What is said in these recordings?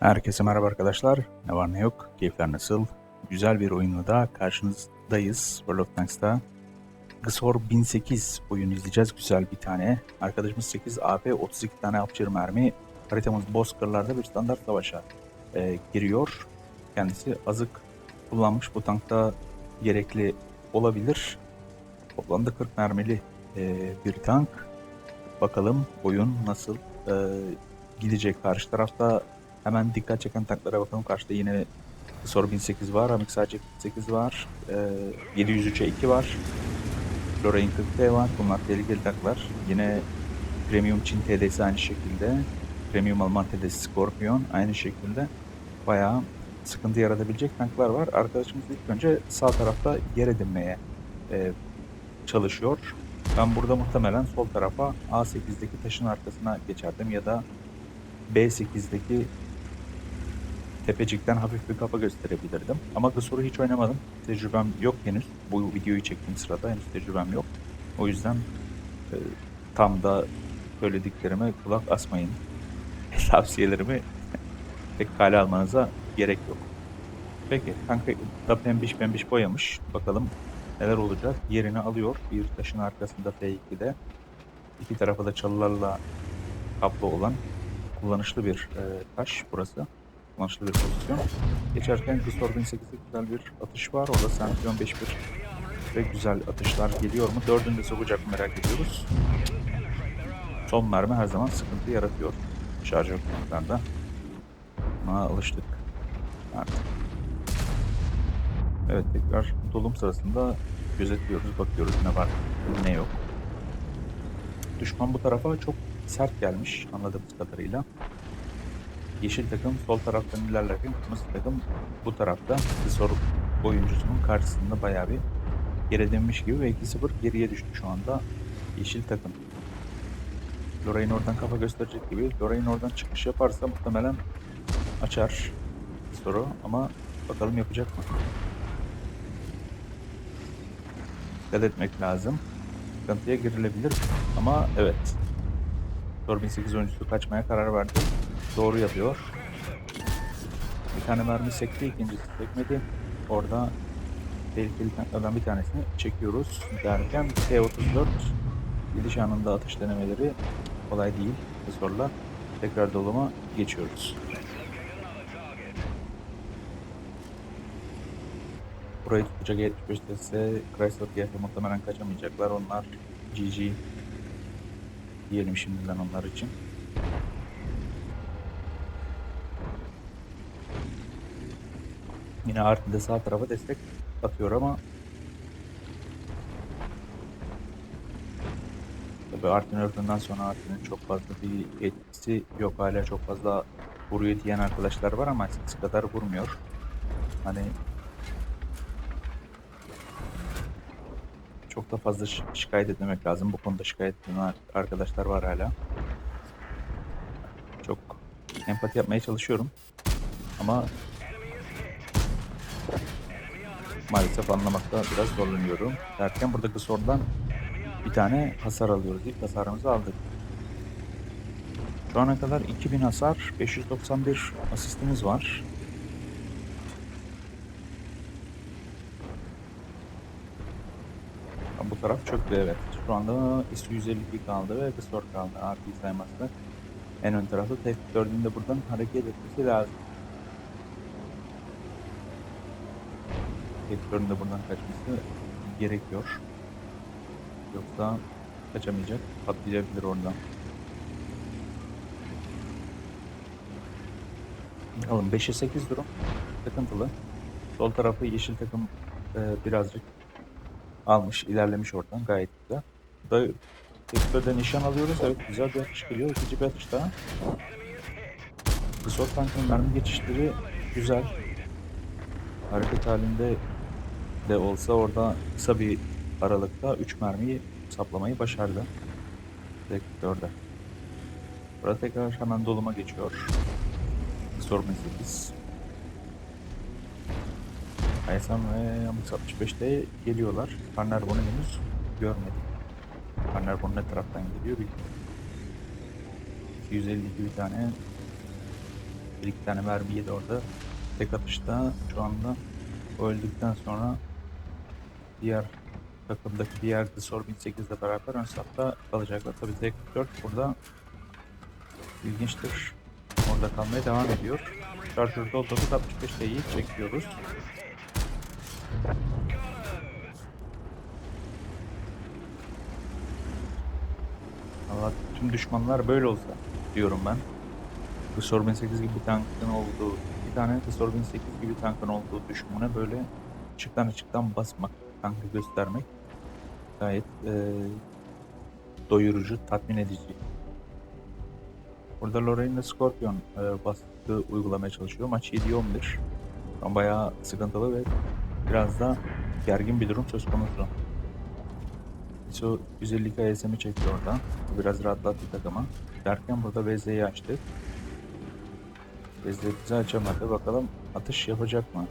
Herkese merhaba arkadaşlar. Ne var ne yok, keyifler nasıl? Güzel bir oyunla da karşınızdayız World of Tanks'ta. Gsor 1008 oyunu izleyeceğiz. Güzel bir tane. Arkadaşımız 8 AP, 32 tane apçır mermi. Haritamız Bozkırlar'da bir standart savaşa e, giriyor. Kendisi azık kullanmış. Bu tankta gerekli olabilir. Toplamda 40 mermili e, bir tank. Bakalım oyun nasıl e, gidecek. Karşı tarafta Hemen dikkat çeken tanklara bakalım. Karşıda yine Sor 1008 var. Amix sadece 48 var. Ee, 703'e 2 var. Lorraine 40T var. Bunlar tehlikeli tanklar. Yine Premium Çin TD'si aynı şekilde. Premium Alman TD'si Scorpion aynı şekilde. Bayağı sıkıntı yaratabilecek tanklar var. Arkadaşımız ilk önce sağ tarafta yer edinmeye e, çalışıyor. Ben burada muhtemelen sol tarafa A8'deki taşın arkasına geçerdim ya da B8'deki tepecikten hafif bir kafa gösterebilirdim. Ama Gısor'u hiç oynamadım. Tecrübem yok henüz. Bu videoyu çektiğim sırada henüz tecrübem yok. O yüzden e, tam da söylediklerime kulak asmayın. Tavsiyelerimi pek kale almanıza gerek yok. Peki, kanka da pembiş pembiş boyamış. Bakalım neler olacak. Yerini alıyor. Bir taşın arkasında F2'de. İki tarafa da çalılarla kaplı olan kullanışlı bir e, taş burası kullanışlı bir pozisyon. Geçerken Gustor 1008'de güzel bir atış var. Orada Sention 5-1 ve güzel atışlar geliyor mu? Dördünde sokacak mı merak ediyoruz. Son mermi her zaman sıkıntı yaratıyor. Şarjör kullanımlarda. Buna alıştık artık. Evet tekrar dolum sırasında gözetliyoruz, bakıyoruz ne var ne yok. Düşman bu tarafa çok sert gelmiş anladığımız kadarıyla. Yeşil takım sol taraftan ilerlerken kırmızı takım bu tarafta Sor oyuncusunun karşısında bayağı bir geri gibi ve 2-0 geriye düştü şu anda yeşil takım. Lorraine oradan kafa gösterecek gibi. Lorraine oradan çıkış yaparsa muhtemelen açar soru ama bakalım yapacak mı? Dikkat etmek lazım. Sıkıntıya girilebilir ama evet. Thor 1008 oyuncusu kaçmaya karar verdi. Doğru yapıyor. Bir tane mermi sekti, ikincisi sekmedi. Orada tehlikeli tanklardan bir tanesini çekiyoruz derken T-34 gidiş anında atış denemeleri kolay değil. Sonra tekrar doluma geçiyoruz. Burayı tutacak 75 ise Chrysler GF muhtemelen kaçamayacaklar. Onlar GG diyelim şimdiden onlar için. Yine Artin de sağ tarafa destek atıyor ama Tabii Artin öldüğünden sonra Artin'in çok fazla bir etkisi yok. Hala çok fazla vuruyor diyen arkadaşlar var ama eskisi kadar vurmuyor. Hani çok da fazla şi- şikayet etmemek lazım. Bu konuda şikayet eden arkadaşlar var hala. Çok empati yapmaya çalışıyorum. Ama maalesef anlamakta biraz zorlanıyorum. Derken burada Gısor'dan bir tane hasar alıyoruz. İlk hasarımızı aldık. Şu ana kadar 2000 hasar, 591 asistimiz var. Bu taraf çöktü evet. Şu anda ISU 152 kaldı ve Gısor kaldı. RP saymazsak. En ön tarafta tek 4'ün de buradan hareket etmesi lazım. Vektörün de buradan kaçması gerekiyor. Yoksa kaçamayacak. Patlayabilir oradan. Bakalım 5'e 8 durum. Takıntılı. Sol tarafı yeşil takım e, birazcık almış, ilerlemiş oradan. Gayet güzel. Burada vektörde nişan alıyoruz. Evet güzel bir atış geliyor. İkinci bir atış daha. Kısor tankın mermi geçişleri güzel. Hareket halinde de olsa orada kısa bir aralıkta 3 mermiyi saplamayı başardı. Vektörde. Burada tekrar hemen doluma geçiyor. Storm 8. Aysan ve Amix 65'te geliyorlar. Panner bunu henüz görmedik. Panner bunu ne taraftan geliyor bilmiyorum. 252 bir tane Bir iki tane mermi yedi orada. Tek atışta şu anda öldükten sonra diğer takımdaki diğer Gisor 1008 ile beraber ön safta kalacaklar. Tabii Z44 burada ilginçtir. Orada kalmaya devam ediyor. Charger'da doldurduk 65 T'yi çekiyoruz. Allah tüm düşmanlar böyle olsa diyorum ben. Gisor 1008 gibi bir tankın olduğu, bir tane Gisor 1008 gibi tankın olduğu düşmana böyle açıktan açıktan basmak, tankı göstermek gayet eee, doyurucu, tatmin edici. Burada Lorraine Scorpion eee, baskı uygulamaya çalışıyor. Maç 7-11. Şu an Bayağı sıkıntılı ve biraz da gergin bir durum söz konusu. ISO 152 ASM'i çekti orada. Biraz rahatlattı takımı. Derken burada VZ'yi açtık. VZ bizi açamadı. Bakalım atış yapacak mı?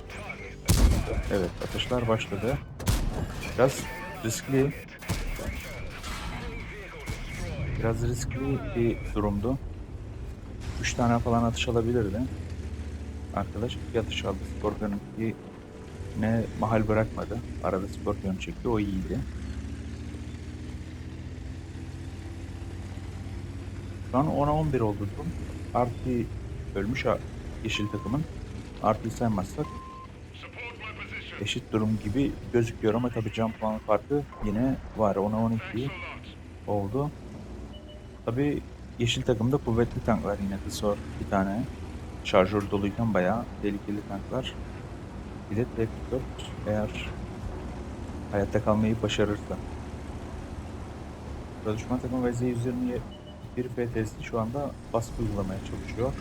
Evet atışlar başladı. Biraz riskli. Biraz riskli bir durumdu. 3 tane falan atış alabilirdi. Arkadaş iki atış aldı. Scorpion'un ne mahal bırakmadı. Arada Scorpion çekti. O iyiydi. Şu an 10'a 11 oldu durum. Artı ölmüş yeşil takımın. Artıyı saymazsak eşit durum gibi gözüküyor ama tabii can puan farkı yine var. 10'a 12 oldu. Tabii yeşil takımda kuvvetli tanklar yine Kısor bir tane. Şarjör doluyken bayağı tehlikeli tanklar. Bir de T-44 eğer hayatta kalmayı başarırsa. Burada düşman takım VZ-120'ye bir PTS'i şu anda baskı uygulamaya çalışıyor.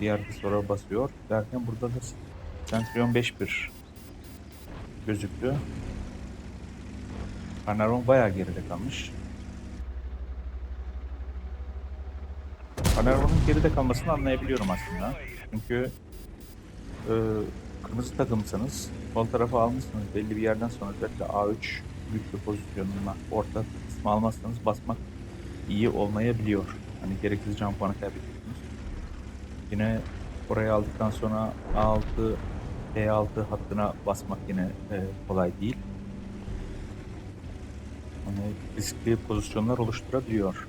Diğer bir sonra basıyor. Derken burada da Centurion 5-1 gözüktü. Panaron bayağı geride kalmış. Panaron'un geride kalmasını anlayabiliyorum aslında. Çünkü e, kırmızı takımsanız sol tarafı almışsınız belli bir yerden sonra özellikle A3 büyük bir pozisyonuna orta kısmı almazsanız basmak iyi olmayabiliyor. Hani gereksiz can puanı kaybediyorsunuz. Yine orayı aldıktan sonra A6 E6 hattına basmak yine e, kolay değil. Hani riskli pozisyonlar oluşturabiliyor.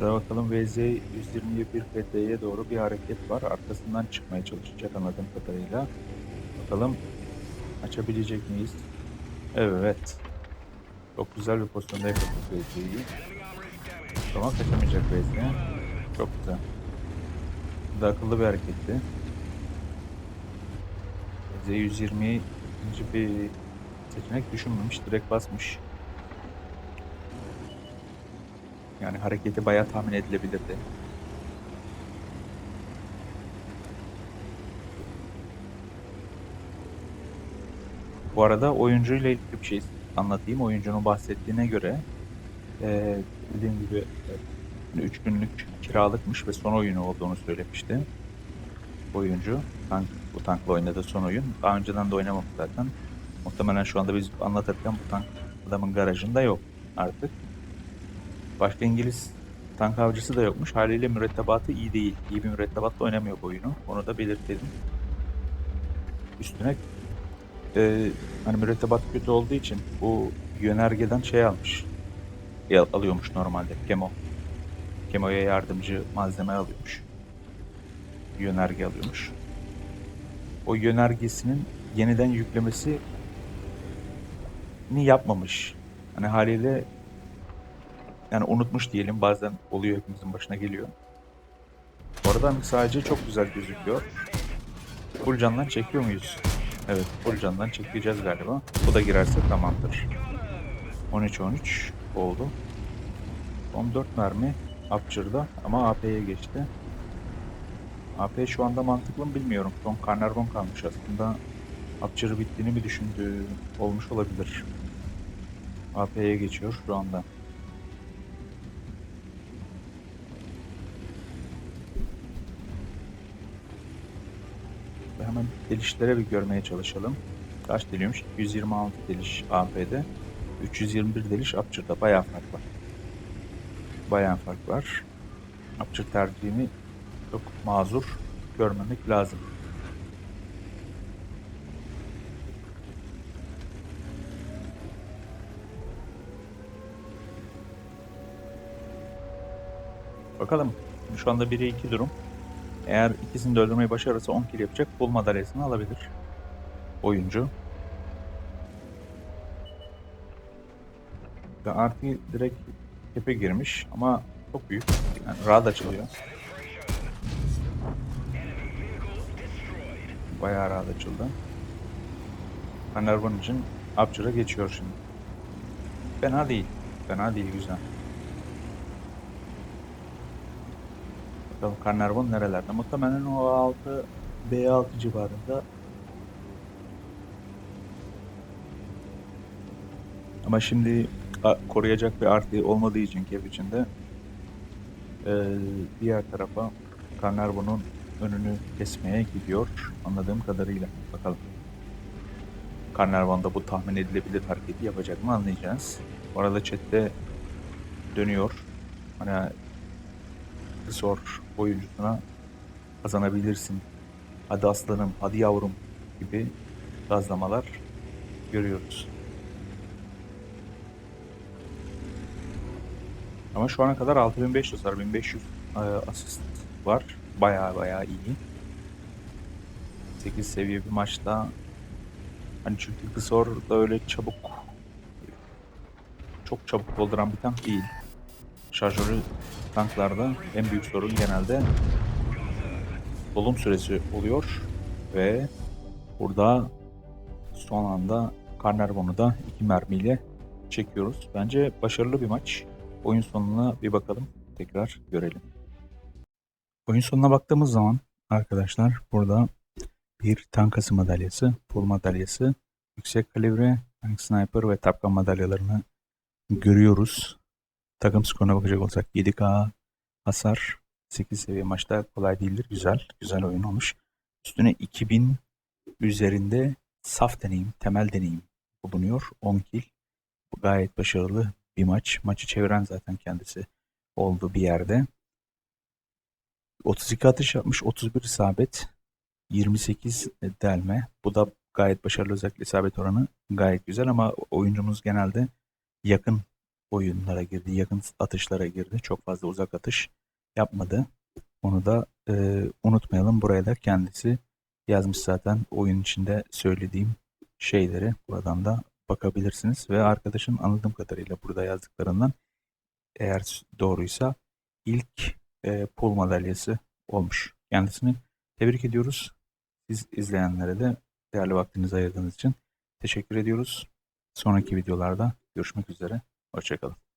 Burada bakalım VZ 121 PT'ye doğru bir hareket var. Arkasından çıkmaya çalışacak anladığım kadarıyla. Bakalım açabilecek miyiz? Evet. Çok güzel bir pozisyonda yakaladık VZ'yi. Tamam kaçamayacak VZ. Çok güzel. Da akıllı bir hareketti. VZ 120 ikinci bir seçenek düşünmemiş. Direkt basmış. Yani hareketi bayağı tahmin edilebilirdi. Bu arada oyuncuyla ilgili bir şey anlatayım. Oyuncunun bahsettiğine göre eee dediğim gibi 3 günlük kiralıkmış ve son oyunu olduğunu söylemişti. Oyuncu tank, bu tankla oynadığı son oyun. Daha önceden de oynamamış zaten. Muhtemelen şu anda biz anlatırken bu tank adamın garajında yok artık. Başka İngiliz tank avcısı da yokmuş. Haliyle mürettebatı iyi değil. İyi bir mürettebatla oynamıyor bu oyunu. Onu da belirtelim. Üstüne e, hani mürettebat kötü olduğu için bu yönergeden şey almış. Ya- alıyormuş normalde. Kemo. Kemo'ya yardımcı malzeme alıyormuş. Yönerge alıyormuş. O yönergesinin yeniden yüklemesi ni yapmamış. Hani haliyle yani unutmuş diyelim bazen oluyor hepimizin başına geliyor. Hani sadece çok güzel gözüküyor. Full candan çekiyor muyuz? Evet full candan çekeceğiz galiba. Bu da girerse tamamdır. 13-13 oldu. 14 mermi Upcher'da ama AP'ye geçti. AP şu anda mantıklı mı bilmiyorum. Son Carnarvon kalmış aslında. Upcher'ı bittiğini mi düşündüğü olmuş olabilir. AP'ye geçiyor şu anda. Hemen delişlere bir görmeye çalışalım. Kaç deliyormuş? 226 deliş AP'de. 321 deliş Upcher'da. Bayağı fark var. Bayağı fark var. Upcher tercihini çok mazur görmemek lazım. Bakalım. Şu anda 1'e 2 durum. Eğer ikisini de öldürmeyi başarırsa 10 kill yapacak. Full madalyasını alabilir. Oyuncu. Ve artı direkt tepe girmiş ama çok büyük. Yani rahat açılıyor. Bayağı rahat açıldı. Fenerbahçe için Upcher'a geçiyor şimdi. Fena değil. Fena değil güzel. Bakalım Carnarvon nerelerde? Muhtemelen o 6 B6 civarında. Ama şimdi koruyacak bir artı olmadığı için Kev içinde eee, diğer tarafa Carnarvon'un önünü kesmeye gidiyor anladığım kadarıyla. Bakalım. Carnarvon da bu tahmin edilebilir hareketi yapacak mı anlayacağız. Bu arada chatte dönüyor. Hani sor oyuncusuna kazanabilirsin. Hadi aslanım, hadi yavrum gibi gazlamalar görüyoruz. Ama şu ana kadar 6500 var. 1500 e, asist var. Baya baya iyi. 8 seviye bir maçta hani çünkü Kısor da öyle çabuk çok çabuk dolduran bir tank değil. Şarjörü tanklarda en büyük sorun genelde dolum süresi oluyor ve burada son anda Carnarvon'u da iki mermiyle çekiyoruz. Bence başarılı bir maç. Oyun sonuna bir bakalım. Tekrar görelim. Oyun sonuna baktığımız zaman arkadaşlar burada bir tankası madalyası, pul madalyası, yüksek kalibre, tank sniper ve tapkan madalyalarını görüyoruz. Takım skoruna bakacak olsak 7K hasar 8 seviye maçta kolay değildir. Güzel. Güzel oyun olmuş. Üstüne 2000 üzerinde saf deneyim, temel deneyim bulunuyor. 10 kill. Bu gayet başarılı bir maç. Maçı çeviren zaten kendisi oldu bir yerde. 32 atış yapmış, 31 isabet, 28 delme. Bu da gayet başarılı özellikle isabet oranı gayet güzel ama oyuncumuz genelde yakın oyunlara girdi, yakın atışlara girdi. Çok fazla uzak atış yapmadı. Onu da e, unutmayalım. Buraya da kendisi yazmış zaten oyun içinde söylediğim şeyleri. Buradan da bakabilirsiniz. Ve arkadaşın anladığım kadarıyla burada yazdıklarından eğer doğruysa ilk e, pul madalyası olmuş. Kendisini tebrik ediyoruz. Siz izleyenlere de değerli vaktinizi ayırdığınız için teşekkür ediyoruz. Sonraki videolarda görüşmek üzere. Hoşçakalın.